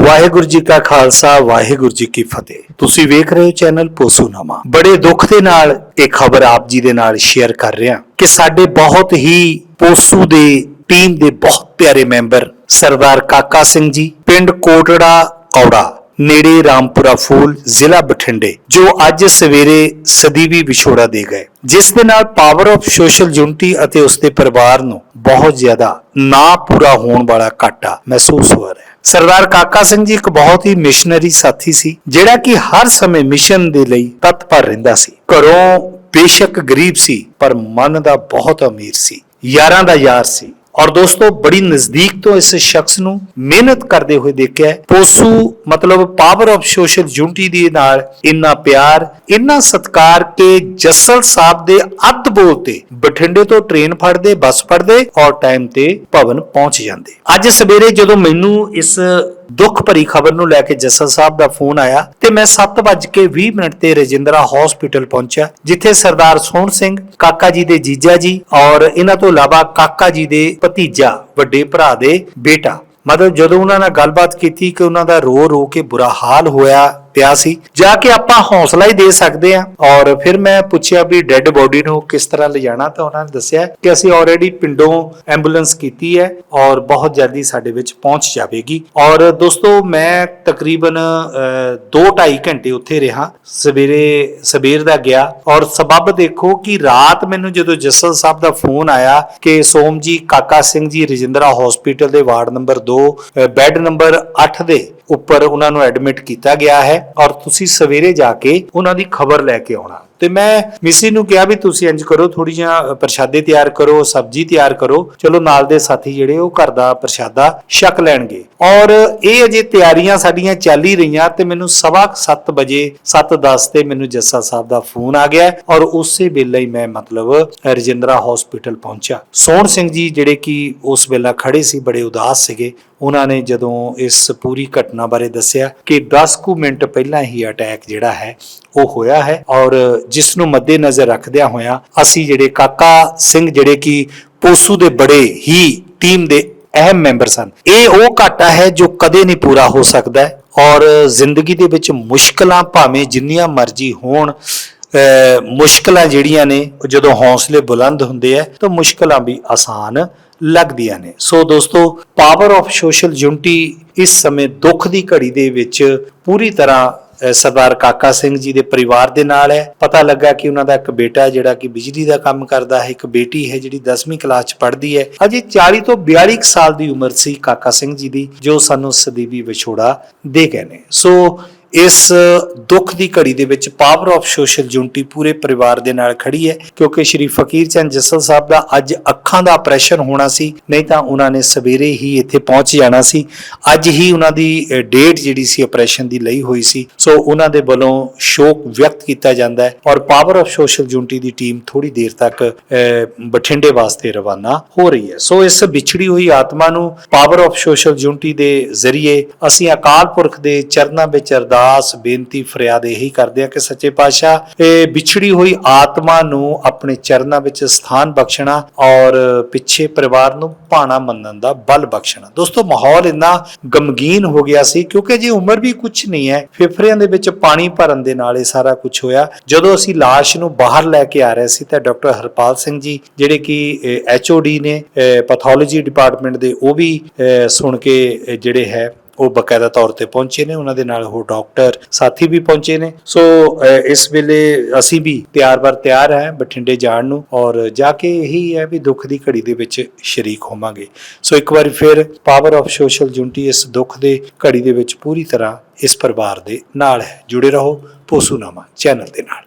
ਵਾਹਿਗੁਰੂ ਜੀ ਕਾ ਖਾਲਸਾ, ਵਾਹਿਗੁਰੂ ਜੀ ਕੀ ਫਤਿਹ। ਤੁਸੀਂ ਵੇਖ ਰਹੇ ਹੋ ਚੈਨਲ ਪੋਸੂਨਾਮਾ ਬੜੇ ਦੁੱਖ ਦੇ ਨਾਲ ਇਹ ਖਬਰ ਆਪ ਜੀ ਦੇ ਨਾਲ ਸ਼ੇਅਰ ਕਰ ਰਿਹਾ ਕਿ ਸਾਡੇ ਬਹੁਤ ਹੀ ਪੋਸੂ ਦੇ ਟੀਮ ਦੇ ਬਹੁਤ ਪਿਆਰੇ ਮੈਂਬਰ ਸਰਦਾਰ ਕਾਕਾ ਸਿੰਘ ਜੀ, ਪਿੰਡ ਕੋਟੜਾ ਕੌੜਾ ਨੇੜੇ ਰਾਮਪੁਰਾ ਫੂਲ ਜ਼ਿਲ੍ਹਾ ਬਠਿੰਡੇ, ਜੋ ਅੱਜ ਸਵੇਰੇ ਸਦੀਵੀ ਵਿਛੋੜਾ ਦੇ ਗਏ। ਜਿਸ ਦੇ ਨਾਲ ਪਾਵਰ ਆਫ ਸੋਸ਼ਲ ਯੂਨਿਟੀ ਅਤੇ ਉਸ ਦੇ ਪਰਿਵਾਰ ਨੂੰ ਬਹੁਤ ਜ਼ਿਆਦਾ ਨਾ ਪੂਰਾ ਹੋਣ ਵਾਲਾ ਘਾਟਾ ਮਹਿਸੂਸ ਹੋ ਰਿਹਾ ਹੈ। ਸਰਦਾਰ ਕਾਕਾ ਸਿੰਘ ਜੀ ਇੱਕ ਬਹੁਤ ਹੀ ਮਿਸ਼ਨਰੀ ਸਾਥੀ ਸੀ, ਜਿਹੜਾ ਕਿ ਹਰ ਸਮੇਂ ਮਿਸ਼ਨ ਦੇ ਲਈ ਤਤਪਰ ਰਹਿੰਦਾ ਸੀ। ਘਰੋਂ ਬੇਸ਼ੱਕ ਗਰੀਬ ਸੀ, ਪਰ ਮਨ ਦਾ ਬਹੁਤ ਅਮੀਰ ਸੀ, ਯਾਰਾਂ ਦਾ ਯਾਰ ਸੀ। ਔਰ ਦੋਸਤੋ, ਬੜੀ ਨਜ਼ਦੀਕ ਤੋਂ ਇਸ ਸ਼ਖਸ ਨੂੰ ਮਿਹਨਤ ਕਰਦੇ ਹੋਏ ਦੇਖਿਆ ਪੋਸੂ, ਮਤਲਬ ਪਾਵਰ ਆਫ ਸੋਸ਼ਲ ਯੂਨਿਟੀ ਦੇ ਨਾਲ ਇੰਨਾ ਪਿਆਰ, ਇੰਨਾ ਸਤਿਕਾਰ ਕਿ ਜਸਲ ਸਾਹਿਬ ਦੇ ਅੱਧ ਬੋਲ ਤੇ ਬਠਿੰਡੇ ਤੋਂ ਟ੍ਰੇਨ ਫੜਦੇ ਬੱਸ ਫੜਦੇ ਔਰ ਟਾਈਮ ਤੇ ਭਵਨ ਪਹੁੰਚ ਜਾਂਦੇ। ਅੱਜ ਸਵੇਰੇ ਜਦੋਂ ਮੈਨੂੰ ਇਸ ਦੁੱਖ ਭਰੀ ਖਬਰ ਨੂੰ ਲੈ ਕੇ ਜਸਲ ਸਾਹਿਬ ਦਾ ਫੋਨ ਆਇਆ ਤੇ ਮੈਂ 7:20 ਮਿੰਟ ਤੇ ਰਜਿੰਦਰਾ ਹਸਪੀਟਲ ਪਹੁੰਚਿਆ, ਜਿੱਥੇ ਸਰਦਾਰ ਸੋਹਣ ਸਿੰਘ, ਕਾਕਾ ਜੀ ਦੇ ਜੀਜਾ ਜੀ ਔਰ ਇਹਨਾਂ ਤੋਂ ਇਲਾਵਾ ਕਾਕਾ ਜੀ ਦੇ ਭਤੀਜਾ, ਵੱਡੇ ਭਰਾ ਦੇ ਬੇਟਾ। ਮਤਲਬ ਜਦੋਂ ਉਹਨਾਂ ਨਾਲ ਗੱਲਬਾਤ ਕੀਤੀ ਕਿ ਉਹਨਾਂ ਦਾ ਰੋ ਰੋ ਕੇ ਬੁਰਾ ਹਾਲ ਹੋਇਆ ਪਿਆ ਸੀ? ਜਾ ਕੇ ਆਪਾਂ ਹੌਸਲਾ ਹੀ ਦੇ ਸਕਦੇ ਆ ਔਰ ਫਿਰ ਮੈਂ ਪੁੱਛਿਆ ਵੀ ਡੈੱਡ ਬੋਡੀ ਨੂੰ ਕਿਸ ਤਰ੍ਹਾਂ ਲਿਜਾਣਾ, ਤਾਂ ਉਹਨਾਂ ਨੇ ਦੱਸਿਆ ਕਿ ਅਸੀਂ ਆਲਰੇਡੀ ਪਿੰਡੋਂ ਐਂਬੂਲੈਂਸ ਕੀਤੀ ਹੈ ਔਰ ਬਹੁਤ ਜਲਦੀ ਸਾਡੇ ਵਿੱਚ ਪਹੁੰਚ ਜਾਵੇਗੀ। ਔਰ ਦੋਸਤੋ, ਮੈਂ ਤਕਰੀਬਨ 2.5 ਘੰਟੇ ਉੱਥੇ ਰਿਹਾ। ਸਵੇਰੇ, ਸਵੇਰ ਦਾ ਗਿਆ। ਔਰ ਸਬਬ ਦੇਖੋ ਕਿ ਰਾਤ ਮੈਨੂੰ ਜਦੋਂ ਜਸਲ ਸਾਹਿਬ ਦਾ ਫੋਨ ਆਇਆ ਕਿ ਸੋਮ ਜੀ, ਕਾਕਾ ਸਿੰਘ ਜੀ ਰਜਿੰਦਰਾ ਹਸਪੀਟਲ ਦੇ ਵਾਰਡ ਨੰਬਰ 2 ਬੈੱਡ ਨੰਬਰ 8 ਦੇ ਉੱਪਰ ਉਹਨਾਂ ਨੂੰ ਐਡਮਿਟ ਕੀਤਾ ਗਿਆ ਹੈ ਔਰ ਤੁਸੀਂ ਸਵੇਰੇ ਜਾ ਕੇ ਉਹਨਾਂ ਦੀ ਖਬਰ ਲੈ ਕੇ ਆਉਣਾ। ਤੇ ਮੈਂ ਮਿਸੀ ਨੂੰ ਕਿਹਾ ਵੀ ਤੁਸੀਂ ਇੰਜ ਕਰੋ ਥੋੜੀ ਜਿਹਾ ਪ੍ਰਸ਼ਾਦੇ ਤਿਆਰ ਕਰੋ, ਸਬਜ਼ੀ ਤਿਆਰ ਕਰੋ। ਚਲੋ ਨਾਲ ਦੇ ਸਾਥੀ ਜਿਹੜੇ ਉਹ ਘਰ ਦਾ ਪ੍ਰਸ਼ਾਦਾ ਛਕ ਲੈਣਗੇ। ਔਰ ਇਹ ਅਜੇ ਤਿਆਰੀਆਂ ਸਾਡੀਆਂ ਚੱਲ ਹੀ ਰਹੀਆਂ ਤੇ ਮੈਨੂੰ ਸਵਾ 7 ਵਜੇ 7:10 ਤੇ ਮੈਨੂੰ ਜੱਸਾ ਸਾਹਿਬ ਦਾ ਫੋਨ ਆ ਗਿਆ ਔਰ ਉਸੇ ਵੇਲੇ ਹੀ ਮੈਂ ਮਤਲਬ ਰਜਿੰਦਰਾ ਹਸਪੀਟਲ ਪਹੁੰਚਿਆ। ਸੋਹਣ ਸਿੰਘ ਜੀ ਜਿਹੜੇ ਕਿ ਉਸ ਵੇਲੇ ਖੜੇ ਸੀ, ਬੜੇ ਉਦਾਸ ਸੀਗੇ। ਉਹਨਾਂ ਨੇ ਜਦੋਂ ਇਸ ਪੂਰੀ ਘਟਨਾ ਬਾਰੇ ਦੱਸਿਆ ਕਿ 10 ਕੁ ਮਿੰਟ ਪਹਿਲਾਂ ਹੀ ਅਟੈਕ ਜਿਹੜਾ ਹੈ, ਉਹ ਹੋਇਆ ਹੈ ਔਰ ਜਿਸ ਨੂੰ ਮੱਦੇਨਜ਼ਰ ਰੱਖਦਿਆਂ ਹੋਇਆਂ ਅਸੀਂ ਜਿਹੜੇ ਕਾਕਾ ਸਿੰਘ ਜਿਹੜੇ ਕਿ ਪੋਸੂ ਦੇ ਬੜੇ ਹੀ ਟੀਮ ਦੇ ਅਹਿਮ ਮੈਂਬਰ ਸਨ ਇਹ ਉਹ ਘਾਟਾ ਹੈ ਜੋ ਕਦੇ ਨਹੀਂ ਪੂਰਾ ਹੋ ਸਕਦਾ ਹੈ ਔਰ ਜ਼ਿੰਦਗੀ ਦੇ ਵਿੱਚ ਮੁਸ਼ਕਲਾਂ ਭਾਵੇਂ ਜਿੰਨੀਆਂ ਮਰਜ਼ੀ ਹੋਣ ਮੁਸ਼ਕਲਾਂ ਜਿਹੜੀਆਂ ਨੇ ਜਦੋਂ ਹੌਸਲੇ ਬੁਲੰਦ ਹੁੰਦੇ ਆ ਤਾਂ ਮੁਸ਼ਕਲਾਂ ਵੀ ਆਸਾਨ ਲੱਗਦੀਆਂ ਨੇ। ਸੋ ਦੋਸਤੋ ਪਾਵਰ ਆਫ ਸੋਸ਼ਲ ਯੂਨਿਟੀ ਇਸ ਸਮੇਂ ਦੁੱਖ ਦੀ ਘੜੀ ਦੇ ਵਿੱਚ ਪੂਰੀ ਤਰ੍ਹਾਂ ਸਰਦਾਰ ਕਾਕਾ ਸਿੰਘ ਜੀ ਦੇ ਪਰਿਵਾਰ ਦੇ ਨਾਲ ਹੈ। ਪਤਾ ਲੱਗਾ ਕਿ ਉਹਨਾਂ ਦਾ ਇੱਕ ਬੇਟਾ ਹੈ, ਜਿਹੜਾ ਕਿ ਬਿਜਲੀ ਦਾ ਕੰਮ ਕਰਦਾ ਹੈ। ਇੱਕ ਬੇਟੀ ਹੈ, ਜਿਹੜੀ 10ਵੀਂ ਕਲਾਸ ਚ ਪੜ੍ਹਦੀ ਹੈ। ਅਜੇ 40 ਤੋਂ 42 ਸਾਲ ਦੀ ਉਮਰ ਸੀ ਕਾਕਾ ਸਿੰਘ ਜੀ ਦੀ, ਜੋ ਸਾਨੂੰ ਸਦੀਵੀ ਵਿਛੋੜਾ ਦੇ ਗਏ ਨੇ। ਸੋ ਇਸ ਦੁੱਖ ਦੀ ਘੜੀ ਦੇ ਵਿੱਚ ਪਾਵਰ ਆਫ ਸੋਸ਼ਲ ਯੂਨਿਟੀ ਪੂਰੇ ਪਰਿਵਾਰ ਦੇ ਨਾਲ ਖੜੀ ਹੈ, ਕਿਉਂਕਿ ਸ਼੍ਰੀ ਫਕੀਰ ਚੰਦ ਜੱਸਲ ਸਾਹਿਬ ਦਾ ਅੱਜ ਅੱਖਾਂ ਦਾ ਆਪਰੇਸ਼ਨ ਹੋਣਾ ਸੀ, ਨਹੀਂ ਤਾਂ ਉਹਨਾਂ ਨੇ ਸਵੇਰੇ ਹੀ ਇੱਥੇ ਪਹੁੰਚ ਜਾਣਾ ਸੀ। ਅੱਜ ਹੀ ਉਹਨਾਂ ਦੀ ਡੇਟ ਜਿਹੜੀ ਸੀ ਆਪਰੇਸ਼ਨ ਦੀ ਲਈ ਹੋਈ ਸੀ। ਸੋ ਉਹਨਾਂ ਦੇ ਵੱਲੋਂ ਸ਼ੋਕ ਵਿਅਕਤ ਕੀਤਾ ਜਾਂਦਾ ਹੈ ਔਰ ਪਾਵਰ ਆਫ ਸੋਸ਼ਲ ਯੂਨਿਟੀ ਦੀ ਟੀਮ ਥੋੜੀ ਦੇਰ ਤੱਕ ਬਠਿੰਡੇ ਵਾਸਤੇ ਰਵਾਨਾ ਹੋ ਰਹੀ ਹੈ। ਸੋ ਇਸ ਵਿਛੜੀ ਹੋਈ ਆਤਮਾ ਨੂੰ ਪਾਵਰ ਆਫ ਸੋਸ਼ਲ ਯੂਨਿਟੀ ਦੇ ਜ਼ਰੀਏ ਅਸੀਂ ਅਕਾਲ ਪੁਰਖ ਦੇ ਚਰਨਾਂ ਵਿੱਚ ਅਰਦਾਸ ਬੇਨਤੀ ਫਰਿਆਦ ਇਹੀ ਕਰਦੇ ਹਾਂ ਕਿ ਸੱਚੇ ਪਾਤਸ਼ਾਹ ਇਹ ਵਿਛੜੀ ਹੋਈ ਆਤਮਾ ਨੂੰ ਆਪਣੇ ਚਰਨਾਂ ਵਿੱਚ ਸਥਾਨ ਬਖਸ਼ਣਾ ਔਰ ਪਿੱਛੇ ਪਰਿਵਾਰ ਨੂੰ ਭਾਣਾ ਮੰਨਣ ਦਾ ਬਲ ਬਖਸ਼ਣਾ। ਦੋਸਤੋ ਮਾਹੌਲ ਇੰਨਾ ਗਮਗੀਨ ਹੋ ਗਿਆ ਸੀ ਕਿਉਂਕਿ ਜੇ ਉਮਰ ਵੀ ਕੁਝ ਨਹੀਂ ਹੈ। ਫੇਫੜਿਆਂ ਦੇ ਵਿੱਚ ਪਾਣੀ ਭਰਨ ਦੇ ਨਾਲ ਇਹ ਸਾਰਾ ਕੁਝ ਹੋਇਆ। ਜਦੋਂ ਅਸੀਂ ਲਾਸ਼ ਨੂੰ ਬਾਹਰ ਲੈ ਕੇ ਆ ਰਹੇ ਸੀ ਤਾਂ ਡਾਕਟਰ ਹਰਪਾਲ ਸਿੰਘ ਜੀ ਜਿਹੜੇ ਕਿ ਐਚਓਡੀ ਨੇ ਪੈਥੋਲੋਜੀ ਡਿਪਾਰਟਮੈਂਟ ਦੇ ਉਹ ਵੀ ਅਹ, ਸੁਣ ਕੇ ਜਿਹੜੇ ਹੈ ਉਹ ਬਕਾਇਦਾ ਤੌਰ ਤੇ ਪਹੁੰਚੇ ਨੇ, ਉਹਨਾਂ ਦੇ ਨਾਲ ਉਹ ਡਾਕਟਰ ਸਾਥੀ ਵੀ ਪਹੁੰਚੇ ਨੇ। ਸੋ ਇਸ ਵੇਲੇ ਅਸੀਂ ਵੀ ਤਿਆਰ-ਬਰ ਤਿਆਰ ਹੈ ਬਠਿੰਡੇ ਜਾਣ ਨੂੰ ਔਰ ਜਾ ਕੇ ਇਹੀ ਹੈ ਵੀ ਦੁੱਖ ਦੀ ਘੜੀ ਦੇ ਵਿੱਚ ਸ਼ਰੀਕ ਹੋਵਾਂਗੇ। ਸੋ, ਇੱਕ ਵਾਰੀ ਫਿਰ ਪਾਵਰ ਆਫ ਸੋਸ਼ਲ ਯੂਨਿਟੀ ਇਸ ਦੁੱਖ ਦੇ ਘੜੀ ਦੇ ਵਿੱਚ ਪੂਰੀ ਤਰ੍ਹਾਂ ਇਸ ਪਰਿਵਾਰ ਦੇ ਨਾਲ ਹੈ। ਜੁੜੇ ਰਹੋ ਪੋਸੂਨਾਮਾ ਚੈਨਲ ਦੇ ਨਾਲ।